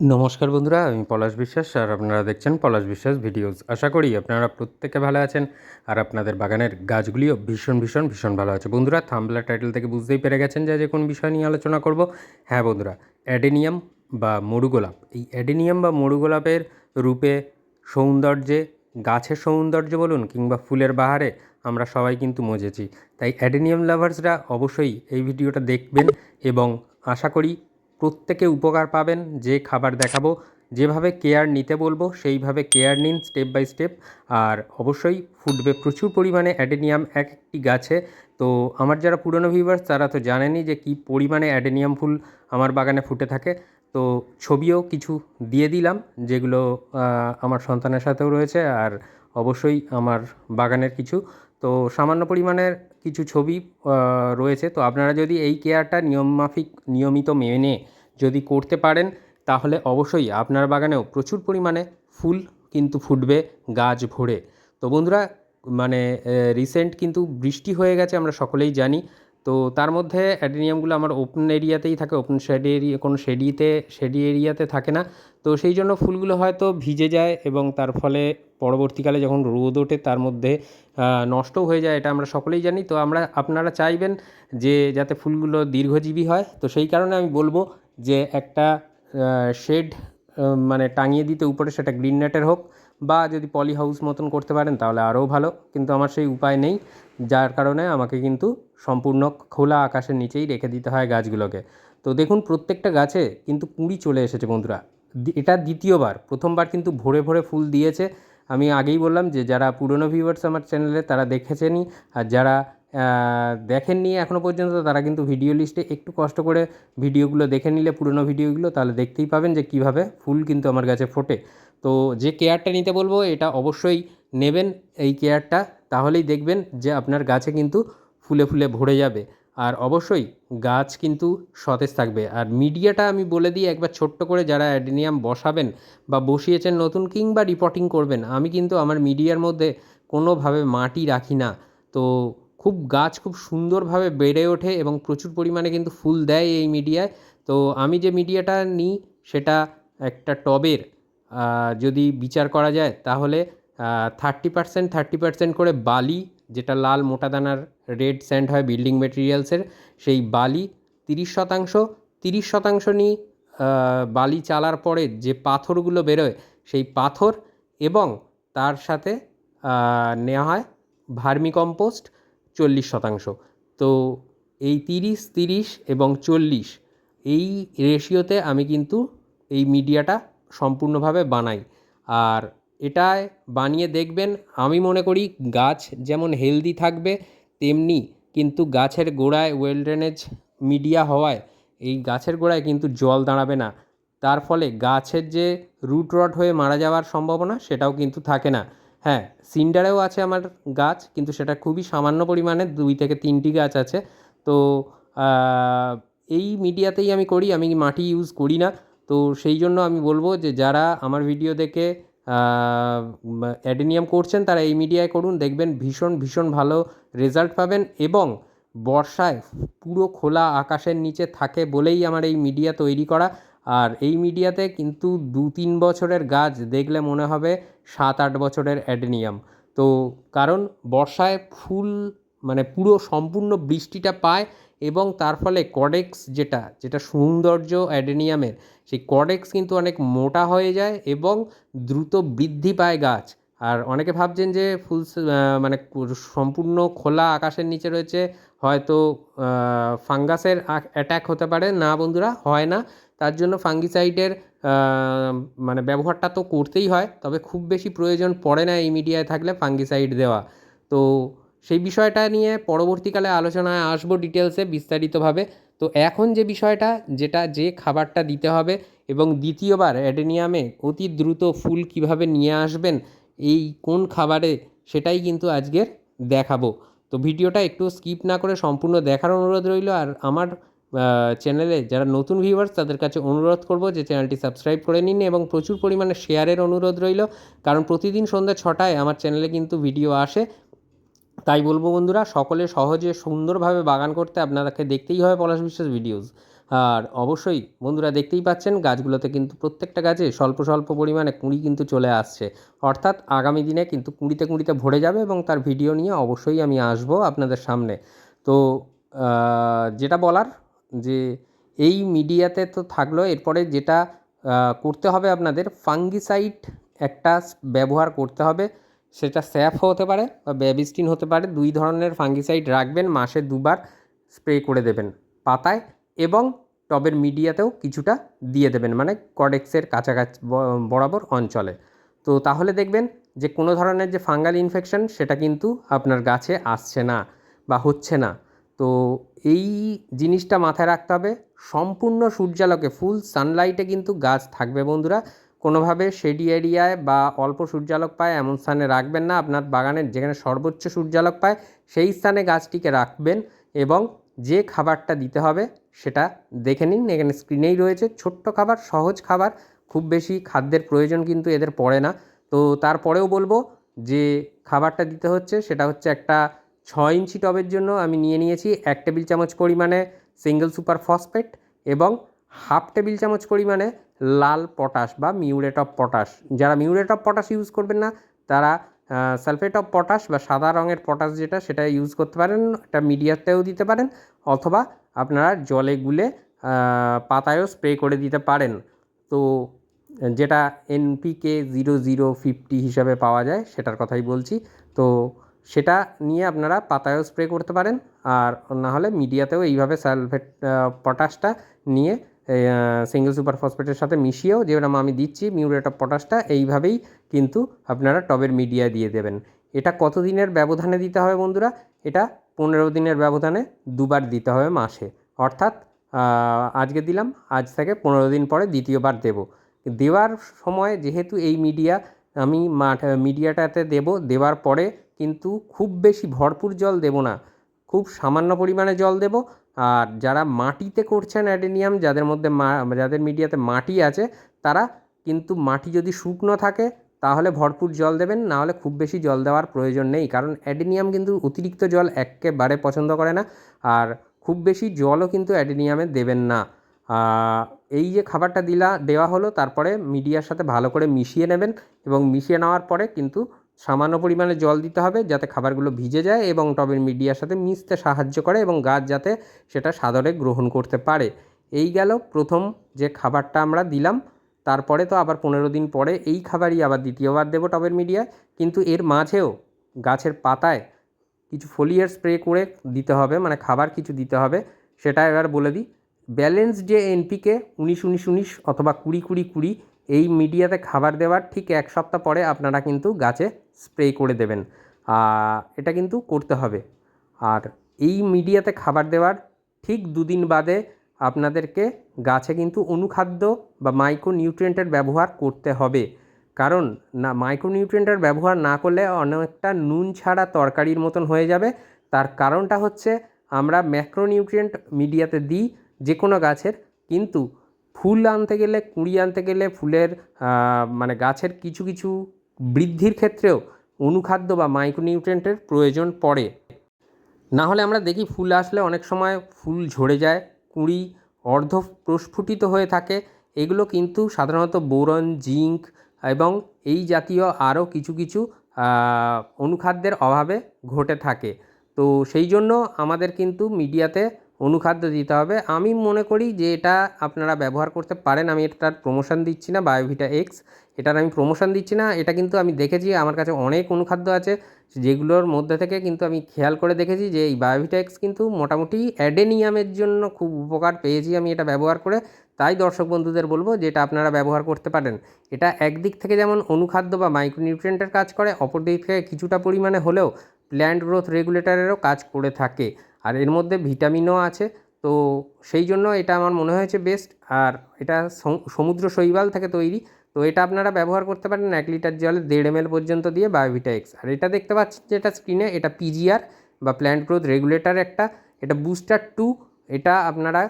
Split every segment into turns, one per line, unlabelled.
নমস্কার বন্ধুরা, আমি পলাশ বিশ্বাস আর আপনারা দেখছেন পলাশ বিশ্বাস ভিডিওস। আশা করি আপনারা প্রত্যেকে ভালো আছেন আর আপনাদের বাগানের গাছগুলিও ভীষণ ভীষণ ভীষণ ভালো আছে। বন্ধুরা থাম্বলার টাইটেল থেকে বুঝতেই পেরে গেছেন যে যে কোন বিষয় নিয়ে আলোচনা করব। হ্যাঁ বন্ধুরা, অ্যাডেনিয়াম বা মরুগোলাপ। এই অ্যাডেনিয়াম বা মরুগোলাপের রূপে সৌন্দর্যে, গাছের সৌন্দর্য বলুন কিংবা ফুলের বাহারে আমরা সবাই কিন্তু মজেছি। তাই অ্যাডেনিয়াম লাভার্সরা অবশ্যই এই ভিডিওটা দেখবেন এবং আশা করি প্রত্যেকে উপকার পাবেন, যে খাবার দেখাবো, যেভাবে কেয়ার নিতে বলব, সেইভাবে কেয়ার নিন স্টেপ বাই স্টেপ আর অবশ্যই ফুটবে প্রচুর পরিমাণে অ্যাডেনিয়াম এক একটি গাছে। তো আমার যারা পুরনো ভিউয়ার্স তারা তো জানেনই যে কী পরিমাণে অ্যাডেনিয়াম ফুল আমার বাগানে ফুটে থাকে। তো ছবিও কিছু দিয়ে দিলাম, যেগুলো আমার সন্তানের সাথেও রয়েছে। আর অবশ্যই আমার বাগানের কিছু তো সামান্য পরিমাণের কিছু ছবি রয়েছে। তো আপনারা যদি এই কেয়ারটা নিয়মমাফিক, নিয়মিত মেনে যদি করতে পারেন, তাহলে অবশ্যই আপনার বাগানেও প্রচুর পরিমাণে ফুল কিন্তু ফুটবে, গাছ ভরে। তো বন্ধুরা মানে রিসেন্ট কিন্তু বৃষ্টি হয়ে গেছে, আমরা সকলেই জানি। তো তার মধ্যে অ্যাডেনিয়ামগুলো আমার ওপেন এরিয়াতেই থাকে ওপেন শেড এরিয়া কোনো শেডিতে শেডি এরিয়াতে থাকে না। তো সেই জন্য ফুলগুলো হয়তো ভিজে যায় এবং তার ফলে পরবর্তীকালে যখন রোদ ওঠে তার মধ্যে নষ্টও হয়ে যায়, এটা আমরা সকলেই জানি। তো আমরা, আপনারা চাইবেন যে যাতে ফুলগুলো দীর্ঘজীবী হয়। তো সেই কারণে আমি বলব যে একটা শেড মানে টাঙিয়ে দিতে, উপরে সেটা গ্রিন নেটের হোক। বা যদি পলি হাউস মতন করতে পারেন, তাহলে আরও ভালো। কিন্তু আমার সেই উপায় নেই, যার কারণে আমাকে কিন্তু সম্পূর্ণ খোলা আকাশের নিচেই রেখে দিতে হয় গাছগুলোকে। তো দেখুন, প্রত্যেকটা গাছে কিন্তু কুঁড়ি চলে এসেছে বন্ধুরা। এটা দ্বিতীয়বার, প্রথমবার কিন্তু ভরে ভরে ফুল দিয়েছে। আমি আগেই বললাম যে, যারা পুরনো ভিউয়ার্স আমার চ্যানেলে তারা দেখেছেনই। আর যারা দেখেননি এখনও পর্যন্ত, তারা কিন্তু ভিডিও লিস্টে একটু কষ্ট করে ভিডিওগুলো দেখে নিলে পুরনো ভিডিওগুলো তাহলে দেখতেই পাবেন যে কীভাবে ফুল কিন্তু আমার গাছে ফোটে। তো যে কেয়ারটা নিতে বলব, এটা অবশ্যই নেবেন এই কেয়ারটা তাহলেই দেখবেন যে আপনার গাছে কিন্তু ফুলে ফুলে ভরে যাবে। আর অবশ্যই গাছ কিন্তু সতেজ থাকবে। আর মিডিয়াটা আমি বলে দিই, একবার ছোট্ট করে যারা অ্যাডেনিয়াম বসাবেন বা বসিয়েছেন নতুন কিংবা রিপোর্টিং করবেন, আমি কিন্তু আমার মিডিয়ার মধ্যে কোনোভাবে মাটি রাখি না। তো খুব গাছ খুব সুন্দরভাবে বেড়ে ওঠে এবং প্রচুর পরিমাণে কিন্তু ফুল দেয় এই মিডিয়ায় তো আমি যে মিডিয়াটা নিই, সেটা একটা টবের যদি বিচার করা যায়, তাহলে থার্টি পার্সেন্ট থার্টি পার্সেন্ট করে বালি, যেটা লাল মোটা দানার রেড স্যান্ড হয় বিল্ডিং মেটেরিয়ালসের, সেই বালি তিরিশ শতাংশ তিরিশ শতাংশ নিই বালি চালার পরে যে পাথরগুলো বেরোয়, সেই পাথর এবং তার সাথে নেওয়া হয় ভার্মি কম্পোস্ট চল্লিশ শতাংশ। তো এই তিরিশ তিরিশ এবং চল্লিশ, এই রেশিওতে আমি কিন্তু এই মিডিয়াটা সম্পূর্ণভাবে বানাই। আর এটায় বানিয়ে দেখবেন, আমি মনে করি গাছ যেমন হেলদি থাকবে, তেমনি কিন্তু গাছের গোড়ায় ওয়েল ড্রেনেজ মিডিয়া হওয়ায় এই গাছের গোড়ায় কিন্তু জল দাঁড়াবে না। তার ফলে গাছের যে রুট রট হয়ে মারা যাওয়ার সম্ভাবনা সেটাও কিন্তু থাকে না। হ্যাঁ সিন্ডারেও আছে আমার গাছ, কিন্তু সেটা খুবই সামান্য পরিমাণে, দুই থেকে তিনটি গাছ আছে। তো এই মিডিয়াতেই আমি করি, আমি মাটি ইউজ করি না। তো সেই জন্য আমি বলব যে যারা আমার ভিডিও দেখে অ্যাডেনিয়াম করছেন, তারা এই মিডিয়ায় করুন, দেখবেন ভীষণ ভীষণ ভালো রেজাল্ট পাবেন এবং বর্ষায় পুরো খোলা আকাশের নিচে থাকে বলেই আমার এই মিডিয়া তৈরি করা। আর এই মিডিয়াতে কিন্তু দু তিন বছরের গাছ দেখলে মনে হবে সাত আট বছরের অ্যাডেনিয়াম। তো কারণ বর্ষায় ফুল মানে পুরো সম্পূর্ণ বৃষ্টিটা পায় এবং তার ফলে কডেক্স যেটা যেটা সৌন্দর্য অ্যাডেনিয়ামের, সেই কডেক্স কিন্তু অনেক মোটা হয়ে যায় এবং দ্রুত বৃদ্ধি পায় গাছ। আর অনেকে ভাবছেন যে ফুল মানে সম্পূর্ণ খোলা আকাশের নিচে রয়েছে, হয়তো ফাঙ্গাসের অ্যাটাক হতে পারে। না বন্ধুরা, হয় না। তার জন্য ফাঙ্গিসাইডের মানে ব্যবহারটা তো করতেই হয়, তবে খুব বেশি প্রয়োজন পড়ে না এই মিডিয়ায় থাকলে ফাঙ্গিসাইড দেওয়া। তো সেই বিষয়টা নিয়ে পরবর্তীকালে আলোচনায় আসব ডিটেলসে বিস্তারিতভাবে। তো এখন যে বিষয়টা, যেটা যে খাবারটা দিতে হবে এবং দ্বিতীয়বার অ্যাডেনিয়ামে অতি দ্রুত ফুল কীভাবে নিয়ে আসবেন, এই কোন খাবারে, সেটাই কিন্তু আজকের দেখাবো। তো ভিডিওটা একটু স্কিপ না করে সম্পূর্ণ দেখার অনুরোধ রইল, আর আমার চ্যানেলে যারা নতুন ভিউয়ার্স, তাদের কাছে অনুরোধ করব যে চ্যানেলটি সাবস্ক্রাইব করে নিন এবং প্রচুর পরিমাণে শেয়ারের অনুরোধ রইল। কারণ প্রতিদিন সন্ধ্যা ছটায় আমার চ্যানেলে কিন্তু ভিডিও আসে। তাই বলব বন্ধুরা, সকলে সহজে সুন্দরভাবে বাগান করতে আপনাদেরকে দেখতেই হবে পলাশ বিশ্বাস ভিডিওস আর অবশ্যই বন্ধুরা দেখতেই পাচ্ছেন, গাছগুলোতে কিন্তু প্রত্যেকটা গাছে স্বল্প স্বল্প পরিমাণে কুঁড়ি কিন্তু চলে আসছে। অর্থাৎ আগামী দিনে কিন্তু কুঁড়িতে কুঁড়িতে ভরে যাবে এবং তার ভিডিও নিয়ে অবশ্যই আমি আসব আপনাদের সামনে। তো যেটা বলার যে এই মিডিয়াতে তো থাকল, এরপরে যেটা করতে হবে আপনাদের, ফাঙ্গিসাইড একটা ব্যবহার করতে হবে। সেটা স্যাফ হতে পারে বা ব্যাবিস্টিন হতে পারে। দুই ধরনের ফাঙ্গিসাইড রাখবেন, মাসে দুবার স্প্রে করে দেবেন পাতায় এবং টবের মিডিয়াতেও কিছুটা দিয়ে দেবেন মানে কডেক্সের কাছাকাছি বরাবর অঞ্চলে। তো তাহলে দেখবেন যে কোনো ধরনের যে ফাঙ্গাল ইনফেকশন সেটা কিন্তু আপনার গাছে আসছে না বা হচ্ছে না। তো এই জিনিসটা মাথায় রাখতে হবে। সম্পূর্ণ সূর্যালোকে, ফুল সানলাইটে কিন্তু গাছ থাকবে বন্ধুরা। কোনোভাবে শেডি এরিয়ায় বা অল্প সূর্যালোক পায় এমন স্থানে রাখবেন না। আপনার বাগানের যেখানে সর্বোচ্চ সূর্যালোক পায়, সেই স্থানে গাছটিকে রাখবেন এবং যে খাবারটা দিতে হবে সেটা দেখে নিন। এখানে স্ক্রিনেই রয়েছে ছোট্ট খাবার, সহজ খাবার, খুব বেশি খাদ্যের প্রয়োজন কিন্তু এদের পড়ে না। তো তারপরেও বলব যে খাবারটা দিতে হচ্ছে সেটা হচ্ছে একটা ছ ইঞ্চি টবের জন্য আমি নিয়ে নিয়েছি এক টেবিল চামচ পরিমাণে সিঙ্গেল সুপার ফসফেট এবং হাফ টেবিল চামচ পরিমাণে লাল পটাশ বা মিউরেট অফ পটাশ। যারা মিউরেট অফ পটাশ ইউজ করবেন না, তারা সালফেট অফ পটাশ বা সাদা রঙের পটাশ যেটা, সেটা ইউজ করতে পারেন এটা মিডিয়াতেও দিতে পারেন, অথবা আপনারা জলে গুলে পাতায়ও স্প্রে করে দিতে পারেন। তো, যেটা এনপিকে জিরো জিরো ফিফটি হিসাবে পাওয়া যায়, সেটার কথাই বলছি। তো, সেটা নিয়ে আপনারা পাতায়ও স্প্রে করতে পারেন, আর না হলে মিডিয়াতেও এইভাবে সালফেট পটাশটা নিয়ে সিঙ্গেল সুপার ফসফেটের সাথে মিশিয়েও যেরকম আমি দিচ্ছি, মিউরেট অফ পটাশটা, এইভাবেই কিন্তু আপনারা টবের মিডিয়া দিয়ে দেবেন। এটা কত দিনের ব্যবধানে দিতে হবে বন্ধুরা? এটা পনেরো দিনের ব্যবধানে দুবার দিতে হবে মাসে। অর্থাৎ আজকে দিলাম, আজ থেকে পনেরো দিন পরে দ্বিতীয়বার দেব। দেওয়ার সময় যেহেতু এই মিডিয়া, আমি মাঠ, মিডিয়াটাতে দেব, দেওয়ার পরে কিন্তু খুব বেশি ভরপুর জল দেব না। খুব সামান্য পরিমাণে জল দেব আর যারা মাটিতে করছেন অ্যাডেনিয়াম, যাদের মধ্যে যাদের মিডিয়াতে মাটি আছে, তারা কিন্তু মাটি যদি শুকনো থাকে, তাহলে ভরপুর জল দেবেন না হলে খুব বেশি জল দেওয়ার প্রয়োজন নেই। কারণ অ্যাডেনিয়াম কিন্তু অতিরিক্ত জল একেবারে পছন্দ করে না, আর খুব বেশি জলও কিন্তু অ্যাডেনিয়ামে দেবেন না। এই যে খাবারটা দিলা, দেওয়া হলো, তারপরে মিডিয়ার সাথে ভালো করে মিশিয়ে নেবেন এবং মিশিয়ে নেওয়ার পরে কিন্তু সামান্য পরিমাণে জল দিতে হবে যাতে খাবারগুলো ভিজে যায় এবং টবের মিডিয়ার সাথে মিশতে সাহায্য করে এবং গাছ যাতে সেটা সাদরে গ্রহণ করতে পারে। এই গেল প্রথম যে খাবারটা আমরা দিলাম। তারপরে তো আবার পনেরো দিন পরে এই খাবারই আবার দ্বিতীয়বার দেবো টবের মিডিয়ায়। কিন্তু এর মাঝেও গাছের পাতায় কিছু ফোলিয়ার স্প্রে করে দিতে হবে মানে খাবার কিছু দিতে হবে, সেটা এবার বলে দিই। ব্যালেন্স যে এনপিকে উনিশ উনিশ উনিশ অথবা কুড়ি কুড়ি কুড়ি এই মিডিয়াতে খাবার দেওয়ার ঠিক এক সপ্তাহ পরে আপনারা কিন্তু গাছে স্প্রে করে দেবেন। এটা কিন্তু করতে হবে। আর এই মিডিয়াতে খাবার দেওয়ার ঠিক দুদিন বাদে আপনাদেরকে গাছে কিন্তু অনুখাদ্য বা মাইক্রো নিউট্রিয়েন্টের ব্যবহার করতে হবে। কারণ না মাইক্রো নিউট্রিয়েন্টের ব্যবহার না করলে অনেকটা নুন ছাড়া তরকারির মতন হয়ে যাবে। তার কারণটা হচ্ছে আমরা ম্যাক্রো নিউট্রিয়েন্ট মিডিয়াতে দিই যে কোনো গাছের, কিন্তু ফুল আনতে গেলে, কুঁড়ি আনতে গেলে ফুলের মানে গাছের কিছু কিছু বৃদ্ধির ক্ষেত্রেও অনুখাদ্য বা মাইক্রো নিউট্রিয়েন্টের প্রয়োজন পড়ে। না হলে আমরা দেখি ফুল আসলে অনেক সময় ফুল ঝরে যায়, কুঁড়ি অর্ধ প্রস্ফুটিত হয়ে থাকে। এগুলো কিন্তু সাধারণত বোরন, জিঙ্ক এবং এই জাতীয় আরও কিছু কিছু অনুখাদ্যের অভাবে ঘটে থাকে। তো সেই জন্য আমাদের কিন্তু মিডিয়াতে অনুখাদ্য দিতে হবে। আমি মনে করি যে এটা আপনারা ব্যবহার করতে পারেন। আমি এটার প্রমোশন দিচ্ছি না বায়োভিটা এক্স এটার আমি প্রমোশন দিচ্ছি না। এটা কিন্তু আমি দেখেছি, আমার কাছে অনেক অনুখাদ্য আছে। যেগুলোর মধ্যে থেকে কিন্তু আমি খেয়াল করে দেখেছি যে এই বায়োভিটা এক্স কিন্তু মোটামুটি অ্যাডেনিয়ামের জন্য খুব উপকার পেয়েছি আমি এটা ব্যবহার করে। তাই দর্শক বন্ধুদের বলব যে এটা আপনারা ব্যবহার করতে পারেন। এটা একদিক থেকে যেমন অনুখাদ্য বা মাইক্রোনিউট্রিয়েন্টের কাজ করে অপর দিক থেকে কিছুটা পরিমাণে হলেও প্ল্যান্ট গ্রোথ রেগুলেটরেরও কাজ করে থাকে। আর এর মধ্যে ভিটামিনও আছে। তো সেই জন্য এটা আমার মনে হয়েছে বেস্ট আর এটা সমুদ্র শৈবাল থেকে তৈরি। তো এটা আপনারা ব্যবহার করতে পারেন এক লিটার জলে দেড় এম পর্যন্ত দিয়ে বায়োভিটা এক্স আর এটা দেখতে পাচ্ছেন যেটা স্ক্রিনে এটা পিজিআর বা প্ল্যান্ট গ্রোথ রেগুলেটর একটা, এটা বুস্টার টু এটা আপনারা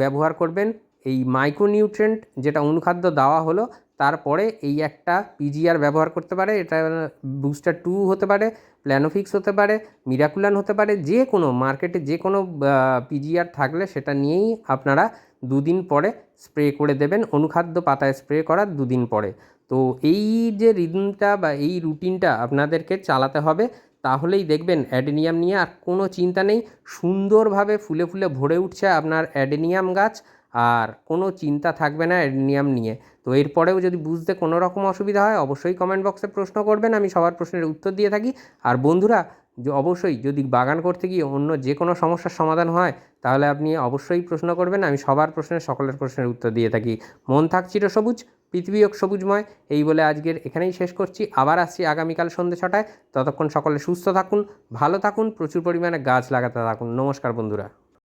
ব্যবহার করবেন এই মাইক্রোনিউট্রেন্ট যেটা অনুখাদ্য দেওয়া হলো তারপরে এই একটা পিজিআর ব্যবহার করতে পারে, এটা বুস্টার টু হতে পারে প্ল্যানোফিক্স হতে পারে মিরাকুলান হতে পারে, যে কোনো মার্কেটে যে কোনো পিজিআর থাকলে সেটা নিয়েই আপনারা দুদিন পরে স্প্রে করে দেবেন, অনুখাদ্য পাতায় স্প্রে করার দুদিন পরে। তো এই যে রিদমটা বা এই রুটিনটা আপনাদেরকে চালাতে হবে, তাহলেই দেখবেন অ্যাডেনিয়াম নিয়ে আর কোনো চিন্তা নেই, সুন্দরভাবে ফুলে ফুলে ভরে উঠছে আপনার অ্যাডেনিয়াম গাছ, আর কোনো চিন্তা থাকবে না অ্যাডেনিয়াম নিয়ে। তো এরপরেও যদি বুঝতে কোনো রকম অসুবিধা হয়, অবশ্যই কমেন্ট বক্সে প্রশ্ন করবেন, আমি সবার প্রশ্নের উত্তর দিয়ে থাকি। আর বন্ধুরা অবশ্যই যদি বাগান করতে গিয়ে অন্য যে কোনো সমস্যার সমাধান হয়, তাহলে আপনি অবশ্যই প্রশ্ন করবেন, আমি সবার প্রশ্নের, সকলের প্রশ্নের উত্তর দিয়ে থাকি। মন থাক চিরসবুজ পৃথিবী হোক সবুজময়, এই বলে আজকের এখানেই শেষ করছি। আবার আসছি আগামীকাল সন্ধ্যে ছটায়। ততক্ষণ সকলে সুস্থ থাকুন, ভালো থাকুন, প্রচুর পরিমাণে গাছ লাগাতে থাকুন। নমস্কার বন্ধুরা।